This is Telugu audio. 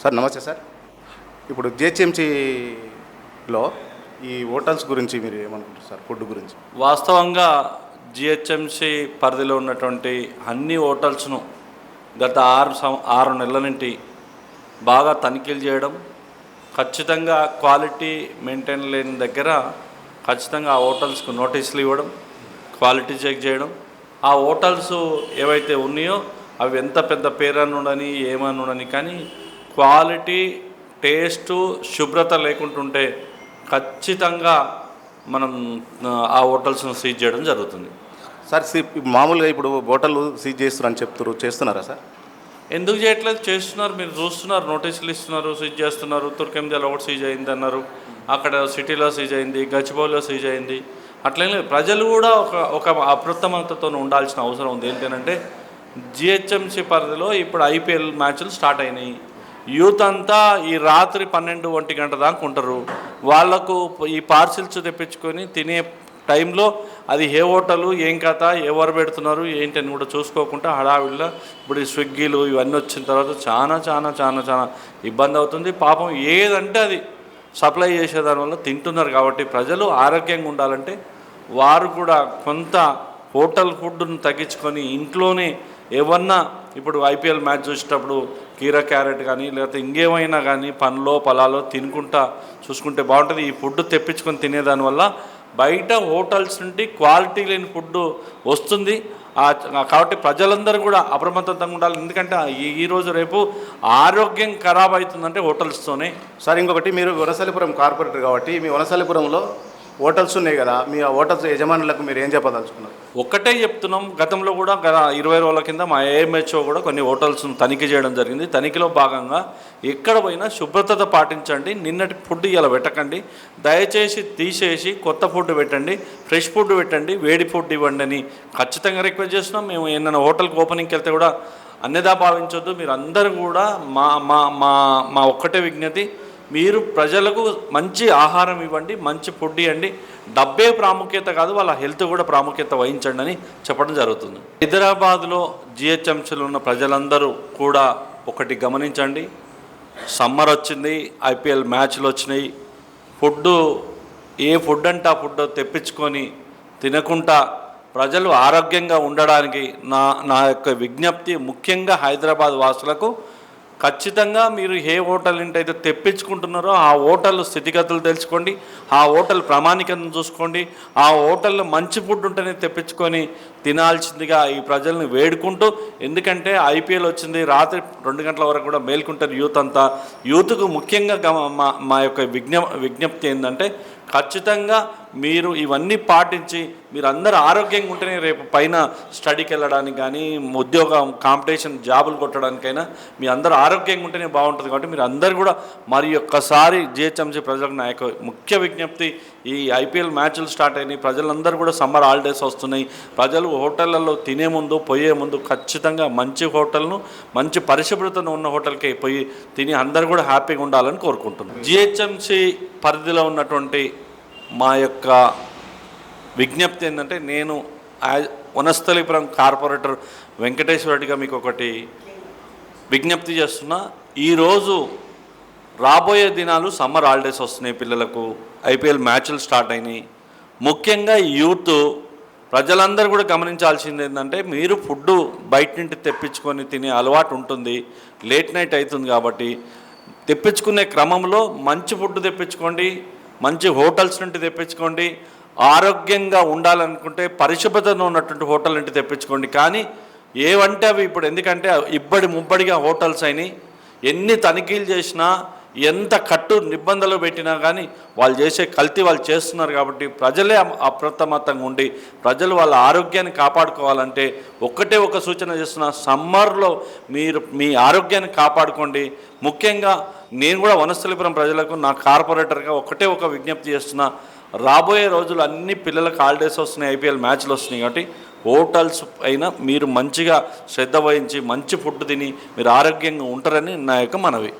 సార్ నమస్తే సార్. ఇప్పుడు జిహెచ్ఎంసీలో ఈ హోటల్స్ గురించి మీరు ఏమనుకుంటారు సార్ ఫుడ్ గురించి? వాస్తవంగా జిహెచ్ఎంసి పరిధిలో ఉన్నటువంటి అన్ని హోటల్స్ను గత ఆరు సం ఆరు నెలల నుండి బాగా తనిఖీలు చేయడం ఖచ్చితంగా క్వాలిటీ మెయింటైన్ లేని దగ్గర ఖచ్చితంగా ఆ హోటల్స్కు నోటీసులు ఇవ్వడం క్వాలిటీ చెక్ చేయడం. ఆ హోటల్స్ ఏవైతే ఉన్నాయో అవి ఎంత పెద్ద పేరనుడని ఏమనుడని కానీ క్వాలిటీ టేస్టు శుభ్రత లేకుంటుంటే ఖచ్చితంగా మనం ఆ, హోటల్స్ను సీజ్ చేయడం జరుగుతుంది. సార్ మామూలుగా ఇప్పుడు హోటల్ సీజ్ చేస్తున్నారని చెప్తారు చేస్తున్నారా సార్? ఎందుకు చేయట్లేదు? చేస్తున్నారు మీరు చూస్తున్నారు నోటీసులు ఇస్తున్నారు సీజ్ చేస్తున్నారు. తుర్కెంజాలో ఒకటి సీజ్ అయింది అన్నారు. అక్కడ సిటీలో సీజ్ అయింది గచ్చిబౌలిలో సీజ్ అయింది. అట్లేం లేదు. ప్రజలు కూడా ఒక ఒక అప్రమత్తతో ఉండాల్సిన అవసరం ఉంది. ఏంటంటే జిహెచ్ఎంసీ పరిధిలో ఇప్పుడు ఐపీఎల్ మ్యాచ్లు స్టార్ట్ అయినాయి. యూత్ అంతా ఈ రాత్రి పన్నెండు ఒంటి గంట దాకా ఉంటారు. వాళ్ళకు ఈ పార్సిల్స్ తెప్పించుకొని తినే టైంలో అది ఏ హోటలు ఏం కథ ఎవరు పెడుతున్నారు ఏంటి అని కూడా చూసుకోకుండా హడావిడిలో ఇప్పుడు ఈ స్విగ్గీలు ఇవన్నీ వచ్చిన తర్వాత చాలా చాలా చాలా చాలా ఇబ్బంది అవుతుంది. పాపం ఏదంటే అది సప్లై చేసేదానివల్ల తింటున్నారు కాబట్టి ప్రజలు ఆరోగ్యంగా ఉండాలంటే వారు కూడా కొంత హోటల్ ఫుడ్ను తగ్గించుకొని ఇంట్లోనే ఏమన్నా ఇప్పుడు ఐపీఎల్ మ్యాచ్ చూసేటప్పుడు కీరా క్యారెట్ కానీ లేకపోతే ఇంకేమైనా కానీ పనిలో పొలాలో తినుకుంటా చూసుకుంటే బాగుంటుంది. ఈ ఫుడ్ తెప్పించుకొని తినేదానివల్ల బయట హోటల్స్ నుండి క్వాలిటీ లేని ఫుడ్ వస్తుంది. కాబట్టి ప్రజలందరూ కూడా అప్రమత్తంగా ఉండాలి. ఎందుకంటే ఈ- రేపు ఆరోగ్యం ఖరాబ్ అవుతుందంటే హోటల్స్తోనే. సార్ ఇంకొకటి మీరు వనసలిపురం కార్పొరేటర్ కాబట్టి మీ వనసలిపురంలో హోటల్స్ ఉన్నాయి కదా మీ ఆ హోటల్స్ యజమానులకు మీరు ఏం చెప్పదలుచుకున్నారు? ఒక్కటే చెప్తున్నాం గతంలో కూడా గత ఇరవై రోజుల కింద మా ఏఎంహెచ్ఓ కూడా కొన్ని హోటల్స్ను తనిఖీ చేయడం జరిగింది. తనిఖీలో భాగంగా ఎక్కడ పోయినా శుభ్రత పాటించండి నిన్నటి ఫుడ్ ఇలా పెట్టకండి దయచేసి తీసేసి కొత్త ఫుడ్ పెట్టండి ఫ్రెష్ ఫుడ్ పెట్టండి వేడి ఫుడ్ ఇవ్వండి అని ఖచ్చితంగా రిక్వెస్ట్ చేస్తున్నాం. మేము ఏదైనా హోటల్కి ఓపెనింగ్కి వెళ్తే కూడా అన్యదా భావించొద్దు. మీరు అందరూ కూడా మా మా మా మా ఒక్కటే విజ్ఞతి మీరు ప్రజలకు మంచి ఆహారం ఇవ్వండి మంచి ఫుడ్ ఇవ్వండి. డబ్బే ప్రాముఖ్యత కాదు వాళ్ళ హెల్త్ కూడా ప్రాముఖ్యత వహించండి అని చెప్పడం జరుగుతుంది. హైదరాబాద్లో జిహెచ్ఎంసీలో ఉన్న ప్రజలందరూ కూడా ఒకటి గమనించండి. సమ్మర్ వచ్చింది ఐపీఎల్ మ్యాచ్లు వచ్చినాయి. ఫుడ్ ఏ ఫుడ్ అంటే ఆ ఫుడ్ తెప్పించుకొని తినకుండా ప్రజలు ఆరోగ్యంగా ఉండడానికి నా నా యొక్క విజ్ఞప్తి ముఖ్యంగా హైదరాబాద్ వాసులకు ఖచ్చితంగా మీరు ఏ హోటల్ నుండి అయితే తెప్పించుకుంటున్నారో ఆ హోటల్ స్థితిగతులు తెలుసుకోండి ఆ హోటల్ ప్రామాణికతను చూసుకోండి ఆ హోటల్లో మంచి ఫుడ్ ఉంటేనే తెప్పించుకొని తినాల్సిందిగా ఈ ప్రజల్ని వేడుకుంటూ ఎందుకంటే ఐపీఎల్ వచ్చింది రాత్రి రెండు గంటల వరకు కూడా మేల్కుంటారు యూత్ అంతా. యూత్కు ముఖ్యంగా గమ మా మా యొక్క విజ్ఞ విజ్ఞప్తి ఏంటంటే ఖచ్చితంగా మీరు ఇవన్నీ పాటించి మీరు అందరూ ఆరోగ్యంగా ఉంటేనే రేపు పైన స్టడీకి వెళ్ళడానికి కానీ ఉద్యోగం కాంపిటీషన్ జాబులు కొట్టడానికైనా మీ అందరూ ఆరోగ్యంగా ఉంటేనే బాగుంటుంది కాబట్టి మీరు అందరూ కూడా మరి ఒక్కసారి జిహెచ్ఎంసీ ప్రజలకు నా యొక్క ముఖ్య విజ్ఞప్తి ఈ ఐపీఎల్ మ్యాచ్లు స్టార్ట్ అయినాయి. ప్రజలందరూ కూడా సమ్మర్ హాలిడేస్ వస్తున్నాయి. ప్రజలు హోటళ్ళలో తినే ముందు పోయే ముందు ఖచ్చితంగా మంచి హోటల్ను మంచి పరిశుభ్రతను ఉన్న హోటల్కి పోయి తిని అందరూ కూడా హ్యాపీగా ఉండాలని కోరుకుంటున్నాను. జిహెచ్ఎంసీ పరిధిలో ఉన్నటువంటి మా యొక్క విజ్ఞప్తి ఏంటంటే నేను వనస్థలీపురం కార్పొరేటర్ వెంకటేశ్వర రెడ్డిగా మీకు ఒకటి విజ్ఞప్తి చేస్తున్నా. ఈరోజు రాబోయే దినాలు సమ్మర్ హాలిడేస్ వస్తున్నాయి పిల్లలకు. ఐపీఎల్ మ్యాచ్లు స్టార్ట్ అయినాయి. ముఖ్యంగా యూత్ ప్రజలందరూ కూడా గమనించాల్సింది ఏంటంటే మీరు ఫుడ్ బయట నుండి తెప్పించుకొని తినే అలవాటు ఉంటుంది. లేట్ నైట్ అవుతుంది కాబట్టి తెప్పించుకునే క్రమంలో మంచి ఫుడ్ తెప్పించుకోండి మంచి హోటల్స్ నుండి తెప్పించుకోండి ఆరోగ్యంగా ఉండాలనుకుంటే పరిశుభ్రతను ఉన్నటువంటి హోటల్ నుండి తెప్పించుకోండి. కానీ ఏవంటే అవి ఇప్పుడు? ఎందుకంటే ఇబ్బడి ముబ్బడిగా హోటల్స్ అయినాయి. ఎన్ని తనిఖీలు చేసినా ఎంత కట్టు నిబంధనలు పెట్టినా కానీ వాళ్ళు చేసే కల్తీ వాళ్ళు చేస్తున్నారు కాబట్టి ప్రజలే అమ- అప్రమత్తంగా ఉండి ప్రజలు వాళ్ళ ఆరోగ్యాన్ని కాపాడుకోవాలంటే ఒక్కటే ఒక సూచన చేస్తున్న సమ్మర్లో మీరు మీ ఆరోగ్యాన్ని కాపాడుకోండి. ముఖ్యంగా నేను కూడా వనస్థలిపురం ప్రజలకు నా కార్పొరేటర్గా ఒకటే ఒక విజ్ఞప్తి చేస్తున్నా రాబోయే రోజులు అన్ని పిల్లలకు హాలిడేస్ వస్తున్నాయి ఐపీఎల్ మ్యాచ్లు వస్తున్నాయి కాబట్టి హోటల్స్ అయినా మీరు మంచిగా శ్రద్ధ వహించి మంచి ఫుడ్ తిని మీరు ఆరోగ్యంగా ఉంటారని నా యొక్క మనవి.